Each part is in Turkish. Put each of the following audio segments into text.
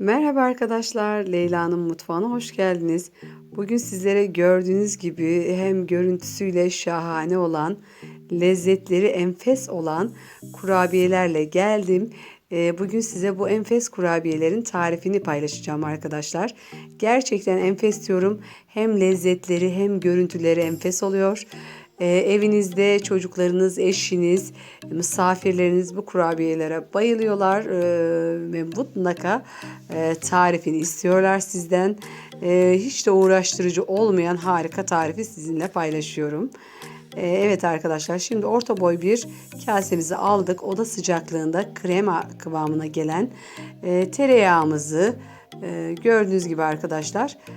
Merhaba arkadaşlar, Leyla'nın mutfağına hoş geldiniz. Bugün sizlere gördüğünüz gibi hem görüntüsüyle şahane olan, lezzetleri enfes olan kurabiyelerle geldim. Ee, Bugün size bu enfes kurabiyelerin tarifini paylaşacağım arkadaşlar. Gerçekten enfes diyorum. Hem lezzetleri hem görüntüleri enfes oluyor. Ee, evinizde çocuklarınız, eşiniz, misafirleriniz bu kurabiyelere bayılıyorlar ee, ve mutlaka e, tarifini istiyorlar sizden. Ee, hiç de uğraştırıcı olmayan harika tarifi sizinle paylaşıyorum. Evet arkadaşlar şimdi orta boy bir kasemizi aldık. Oda sıcaklığında krema kıvamına gelen e, tereyağımızı e, gördüğünüz gibi arkadaşlar e,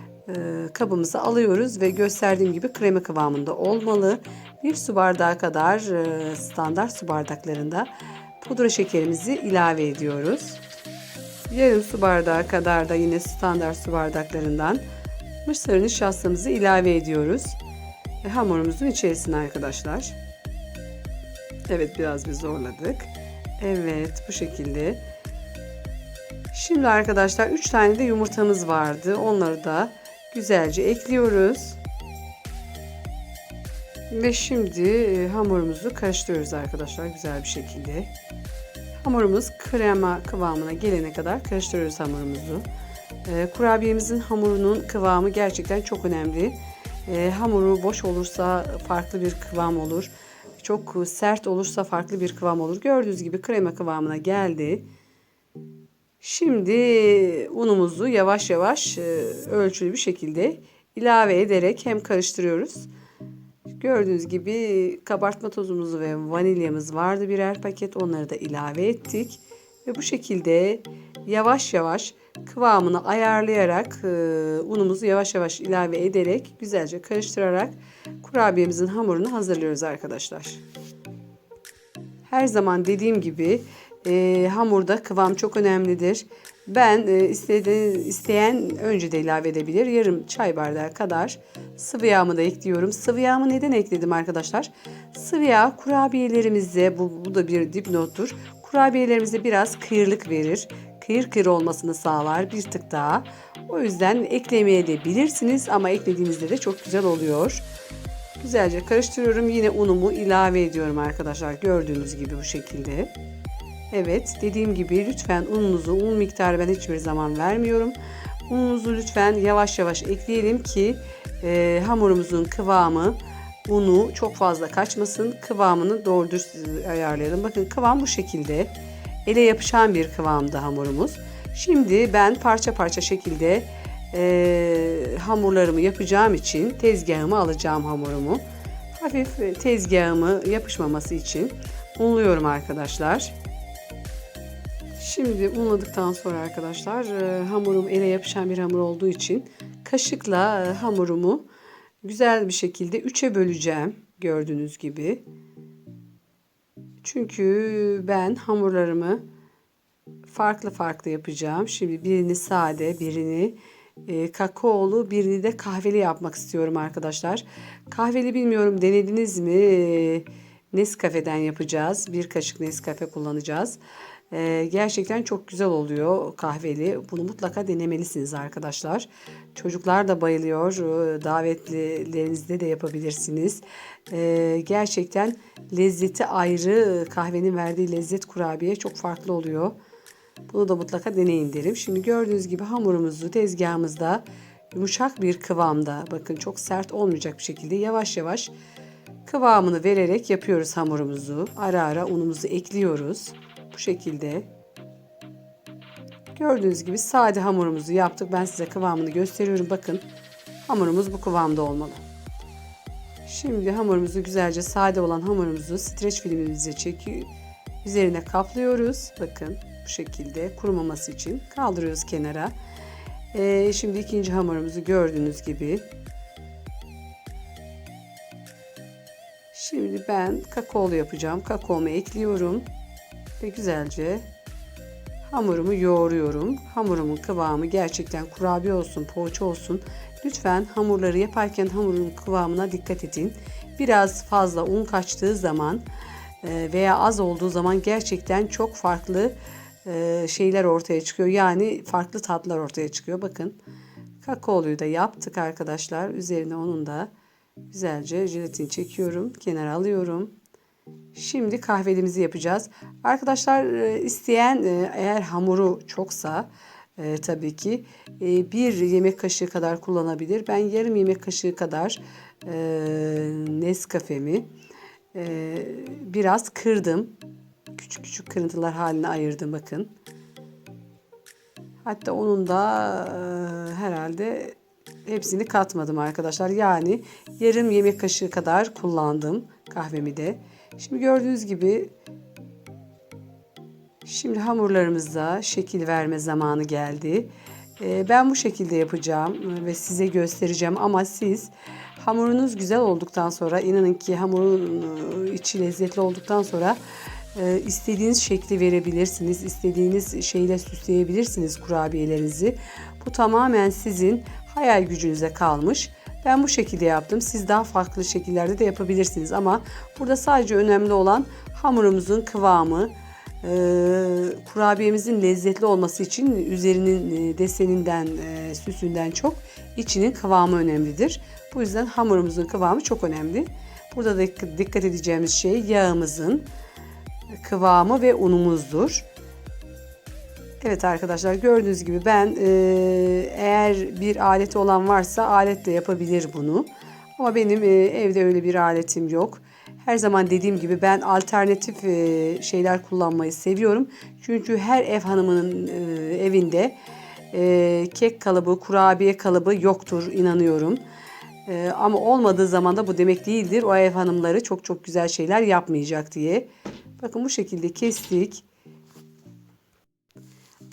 kabımıza alıyoruz ve gösterdiğim gibi krema kıvamında olmalı. Bir su bardağı kadar e, standart su bardaklarında pudra şekerimizi ilave ediyoruz. Yarım su bardağı kadar da yine standart su bardaklarından mısır nişastamızı ilave ediyoruz. Ve hamurumuzun içerisine arkadaşlar. Evet biraz bir zorladık. Evet bu şekilde. Şimdi arkadaşlar 3 tane de yumurtamız vardı. Onları da güzelce ekliyoruz. Ve şimdi e, hamurumuzu karıştırıyoruz arkadaşlar güzel bir şekilde. Hamurumuz krema kıvamına gelene kadar karıştırıyoruz hamurumuzu. E, kurabiyemizin hamurunun kıvamı gerçekten çok önemli. E, hamuru boş olursa farklı bir kıvam olur. Çok sert olursa farklı bir kıvam olur. Gördüğünüz gibi krema kıvamına geldi. Şimdi unumuzu yavaş yavaş e, ölçülü bir şekilde ilave ederek hem karıştırıyoruz. Gördüğünüz gibi kabartma tozumuzu ve vanilyamız vardı birer paket. Onları da ilave ettik. Ve bu şekilde yavaş yavaş kıvamını ayarlayarak e, unumuzu yavaş yavaş ilave ederek güzelce karıştırarak kurabiyemizin hamurunu hazırlıyoruz arkadaşlar. Her zaman dediğim gibi e, hamurda kıvam çok önemlidir. Ben e, istedi, isteyen önce de ilave edebilir. Yarım çay bardağı kadar sıvı yağımı da ekliyorum. Sıvı yağımı neden ekledim arkadaşlar? Sıvı yağ kurabiyelerimize bu, bu da bir dipnottur. Kurabiyelerimize biraz kıyırlık verir. Kıyır kıyır olmasını sağlar bir tık daha. O yüzden eklemeye de bilirsiniz ama eklediğinizde de çok güzel oluyor. Güzelce karıştırıyorum. Yine unumu ilave ediyorum arkadaşlar. Gördüğünüz gibi bu şekilde. Evet dediğim gibi lütfen ununuzu un miktarı ben hiçbir zaman vermiyorum. Ununuzu lütfen yavaş yavaş ekleyelim ki e, hamurumuzun kıvamı unu çok fazla kaçmasın. Kıvamını doğru düz ayarlayalım. Bakın kıvam bu şekilde. Ele yapışan bir kıvamda hamurumuz. Şimdi ben parça parça şekilde e, hamurlarımı yapacağım için tezgahıma alacağım hamurumu. Hafif tezgahımı yapışmaması için unluyorum arkadaşlar. Şimdi unladıktan sonra arkadaşlar e, hamurum ele yapışan bir hamur olduğu için kaşıkla e, hamurumu güzel bir şekilde üçe böleceğim gördüğünüz gibi. Çünkü ben hamurlarımı farklı farklı yapacağım. Şimdi birini sade, birini e, kakaolu, birini de kahveli yapmak istiyorum arkadaşlar. Kahveli bilmiyorum denediniz mi? Nescafe'den yapacağız. Bir kaşık Nescafe kullanacağız. Ee, gerçekten çok güzel oluyor kahveli. Bunu mutlaka denemelisiniz arkadaşlar. Çocuklar da bayılıyor. Ee, Davetlilerinizde de yapabilirsiniz. Ee, gerçekten lezzeti ayrı. Kahvenin verdiği lezzet kurabiye çok farklı oluyor. Bunu da mutlaka deneyin derim. Şimdi gördüğünüz gibi hamurumuzu tezgahımızda yumuşak bir kıvamda bakın çok sert olmayacak bir şekilde yavaş yavaş kıvamını vererek yapıyoruz hamurumuzu. Ara ara unumuzu ekliyoruz. Bu şekilde. Gördüğünüz gibi sade hamurumuzu yaptık. Ben size kıvamını gösteriyorum. Bakın hamurumuz bu kıvamda olmalı. Şimdi hamurumuzu güzelce sade olan hamurumuzu streç filmimize çekiyor. Üzerine kaplıyoruz. Bakın bu şekilde kurumaması için kaldırıyoruz kenara. Ee, şimdi ikinci hamurumuzu gördüğünüz gibi Şimdi ben kakaolu yapacağım. Kakaomu ekliyorum ve güzelce hamurumu yoğuruyorum. Hamurumun kıvamı gerçekten kurabiye olsun, poğaça olsun. Lütfen hamurları yaparken hamurun kıvamına dikkat edin. Biraz fazla un kaçtığı zaman e, veya az olduğu zaman gerçekten çok farklı e, şeyler ortaya çıkıyor. Yani farklı tatlar ortaya çıkıyor. Bakın kakaoluyu da yaptık arkadaşlar. Üzerine onun da güzelce jelatin çekiyorum. Kenara alıyorum. Şimdi kahvelimizi yapacağız. Arkadaşlar e, isteyen e, eğer hamuru çoksa e, tabii ki e, bir yemek kaşığı kadar kullanabilir. Ben yarım yemek kaşığı kadar e, Nescafe'mi e, biraz kırdım. Küçük küçük kırıntılar haline ayırdım bakın. Hatta onun da e, herhalde hepsini katmadım arkadaşlar. Yani yarım yemek kaşığı kadar kullandım kahvemi de. Şimdi gördüğünüz gibi şimdi hamurlarımıza şekil verme zamanı geldi. Ee, ben bu şekilde yapacağım ve size göstereceğim ama siz hamurunuz güzel olduktan sonra inanın ki hamurun e, içi lezzetli olduktan sonra e, istediğiniz şekli verebilirsiniz. istediğiniz şeyle süsleyebilirsiniz kurabiyelerinizi. Bu tamamen sizin hayal gücünüze kalmış. Ben bu şekilde yaptım. Siz daha farklı şekillerde de yapabilirsiniz ama burada sadece önemli olan hamurumuzun kıvamı, e, kurabiyemizin lezzetli olması için üzerinin e, deseninden, e, süsünden çok içinin kıvamı önemlidir. Bu yüzden hamurumuzun kıvamı çok önemli. Burada da dikkat edeceğimiz şey yağımızın kıvamı ve unumuzdur. Evet arkadaşlar gördüğünüz gibi ben e, eğer bir aleti olan varsa aletle yapabilir bunu. Ama benim e, evde öyle bir aletim yok. Her zaman dediğim gibi ben alternatif e, şeyler kullanmayı seviyorum. Çünkü her ev hanımının evinde kek kalıbı, kurabiye kalıbı yoktur inanıyorum. Ama olmadığı zaman da bu demek değildir. O ev hanımları çok çok güzel şeyler yapmayacak diye. Bakın bu şekilde kestik.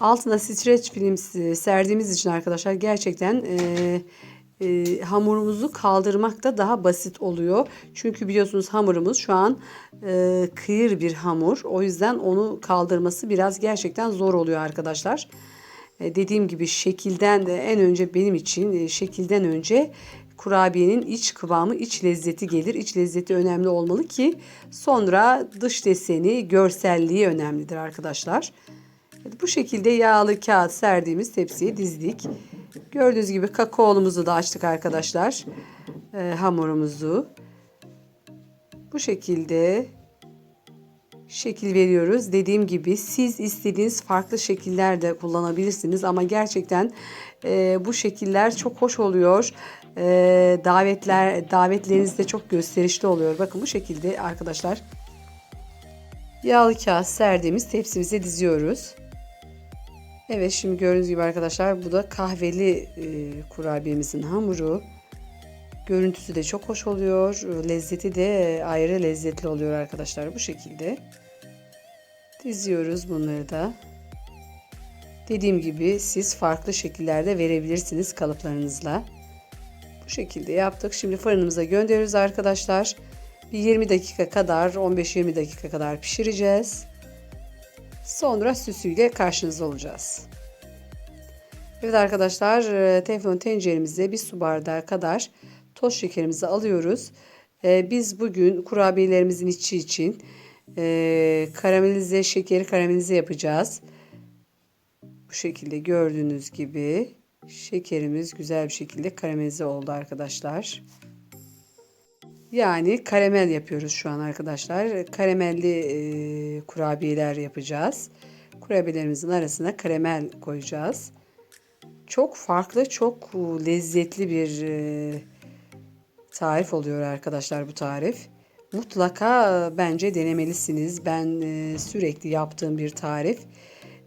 Altına streç film serdiğimiz için arkadaşlar gerçekten e, e, hamurumuzu kaldırmak da daha basit oluyor. Çünkü biliyorsunuz hamurumuz şu an e, kıyır bir hamur. O yüzden onu kaldırması biraz gerçekten zor oluyor arkadaşlar. E, dediğim gibi şekilden de en önce benim için e, şekilden önce kurabiyenin iç kıvamı, iç lezzeti gelir. İç lezzeti önemli olmalı ki sonra dış deseni, görselliği önemlidir arkadaşlar. Bu şekilde yağlı kağıt serdiğimiz tepsiye dizdik. Gördüğünüz gibi kakaolumuzu da açtık arkadaşlar. Ee, hamurumuzu. Bu şekilde şekil veriyoruz. Dediğim gibi siz istediğiniz farklı şekiller de kullanabilirsiniz ama gerçekten e, bu şekiller çok hoş oluyor. E, davetler davetlerinizde çok gösterişli oluyor. Bakın bu şekilde arkadaşlar yağlı kağıt serdiğimiz tepsimize diziyoruz. Evet şimdi gördüğünüz gibi arkadaşlar bu da kahveli e, kurabiyemizin hamuru. Görüntüsü de çok hoş oluyor. Lezzeti de ayrı lezzetli oluyor arkadaşlar bu şekilde. Diziyoruz bunları da. Dediğim gibi siz farklı şekillerde verebilirsiniz kalıplarınızla. Bu şekilde yaptık. Şimdi fırınımıza gönderiyoruz arkadaşlar. Bir 20 dakika kadar 15-20 dakika kadar pişireceğiz. Sonra süsüyle karşınızda olacağız. Evet arkadaşlar e, teflon tenceremize bir su bardağı kadar toz şekerimizi alıyoruz. E, biz bugün kurabiyelerimizin içi için e, karamelize şekeri karamelize yapacağız. Bu şekilde gördüğünüz gibi şekerimiz güzel bir şekilde karamelize oldu arkadaşlar. Yani karamel yapıyoruz şu an arkadaşlar. Karamelli e, kurabiyeler yapacağız. Kurabiyelerimizin arasına karamel koyacağız. Çok farklı, çok lezzetli bir e, tarif oluyor arkadaşlar bu tarif. Mutlaka e, bence denemelisiniz. Ben e, sürekli yaptığım bir tarif.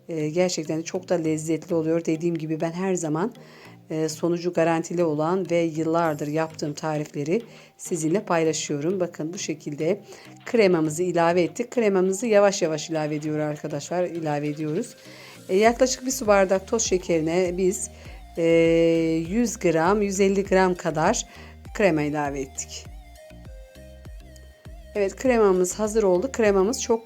E, gerçekten çok da lezzetli oluyor. Dediğim gibi ben her zaman e, sonucu garantili olan ve yıllardır yaptığım tarifleri sizinle paylaşıyorum. Bakın bu şekilde kremamızı ilave ettik. Kremamızı yavaş yavaş ilave ediyor arkadaşlar. ilave ediyoruz. E, yaklaşık bir su bardak toz şekerine biz 100 gram 150 gram kadar krema ilave ettik. Evet kremamız hazır oldu. Kremamız çok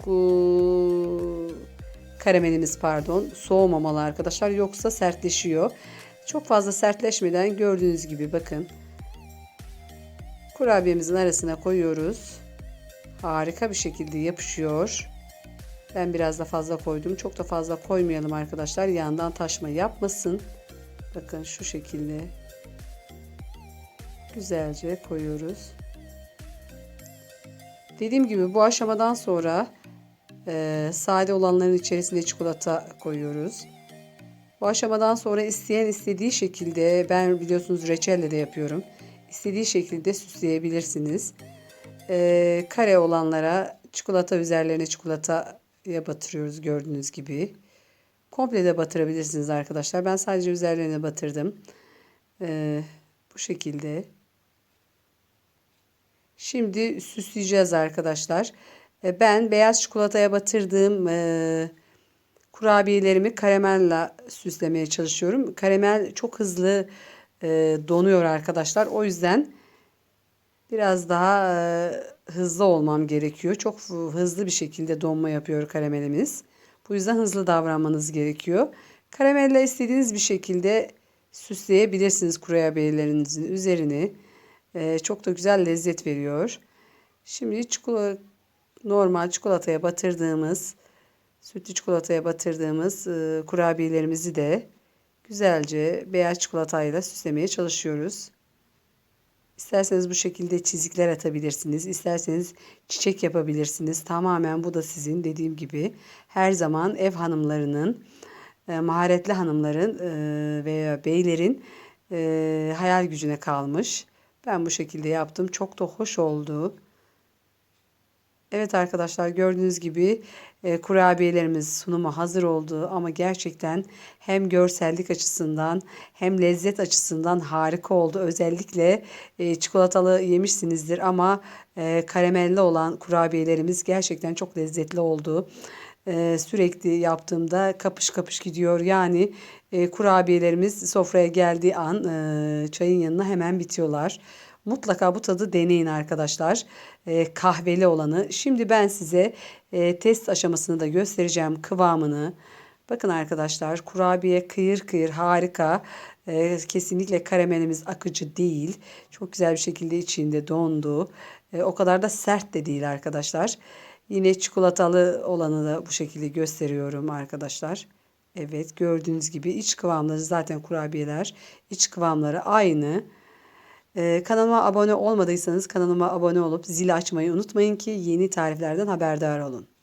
karamelimiz pardon soğumamalı arkadaşlar yoksa sertleşiyor. Çok fazla sertleşmeden gördüğünüz gibi bakın. Kurabiyemizin arasına koyuyoruz. Harika bir şekilde yapışıyor. Ben biraz da fazla koydum. Çok da fazla koymayalım arkadaşlar. Yandan taşma yapmasın. Bakın şu şekilde. Güzelce koyuyoruz. Dediğim gibi bu aşamadan sonra e, sade olanların içerisine çikolata koyuyoruz. Bu aşamadan sonra isteyen istediği şekilde ben biliyorsunuz reçelle de yapıyorum. İstediği şekilde süsleyebilirsiniz. E, kare olanlara çikolata üzerlerine çikolataya batırıyoruz gördüğünüz gibi. Komple de batırabilirsiniz arkadaşlar. Ben sadece üzerlerine batırdım. E, bu şekilde. Şimdi süsleyeceğiz arkadaşlar. E, Ben beyaz çikolataya batırdığım e, kurabiyelerimi karamelle süslemeye çalışıyorum. Karamel çok hızlı e, donuyor arkadaşlar. O yüzden biraz daha e, hızlı olmam gerekiyor. Çok hızlı bir şekilde donma yapıyor karamelimiz. Bu yüzden hızlı davranmanız gerekiyor. Karamelle istediğiniz bir şekilde süsleyebilirsiniz kurabiyelerinizin üzerini. Ee, çok da güzel lezzet veriyor. Şimdi çikolata, normal çikolataya batırdığımız, sütlü çikolataya batırdığımız e, kurabiyelerimizi de güzelce beyaz çikolatayla süslemeye çalışıyoruz. İsterseniz bu şekilde çizikler atabilirsiniz. İsterseniz çiçek yapabilirsiniz. Tamamen bu da sizin dediğim gibi her zaman ev hanımlarının, e, maharetli hanımların e, veya beylerin hayal gücüne kalmış. Ben bu şekilde yaptım. Çok da hoş oldu. Evet arkadaşlar gördüğünüz gibi e, kurabiyelerimiz sunuma hazır oldu ama gerçekten hem görsellik açısından hem lezzet açısından harika oldu. Özellikle e, çikolatalı yemişsinizdir ama e, karamelli olan kurabiyelerimiz gerçekten çok lezzetli oldu. E, sürekli yaptığımda kapış kapış gidiyor. Yani e, kurabiyelerimiz sofraya geldiği an e, çayın yanına hemen bitiyorlar. Mutlaka bu tadı deneyin arkadaşlar. E, kahveli olanı. Şimdi ben size e, test aşamasını da göstereceğim kıvamını. Bakın arkadaşlar kurabiye kıyır kıyır harika. E, kesinlikle karamelimiz akıcı değil. Çok güzel bir şekilde içinde dondu. E, o kadar da sert de değil arkadaşlar. Yine çikolatalı olanı da bu şekilde gösteriyorum arkadaşlar. Evet gördüğünüz gibi iç kıvamları zaten kurabiyeler iç kıvamları aynı. Ee, kanalıma abone olmadıysanız kanalıma abone olup zili açmayı unutmayın ki yeni tariflerden haberdar olun.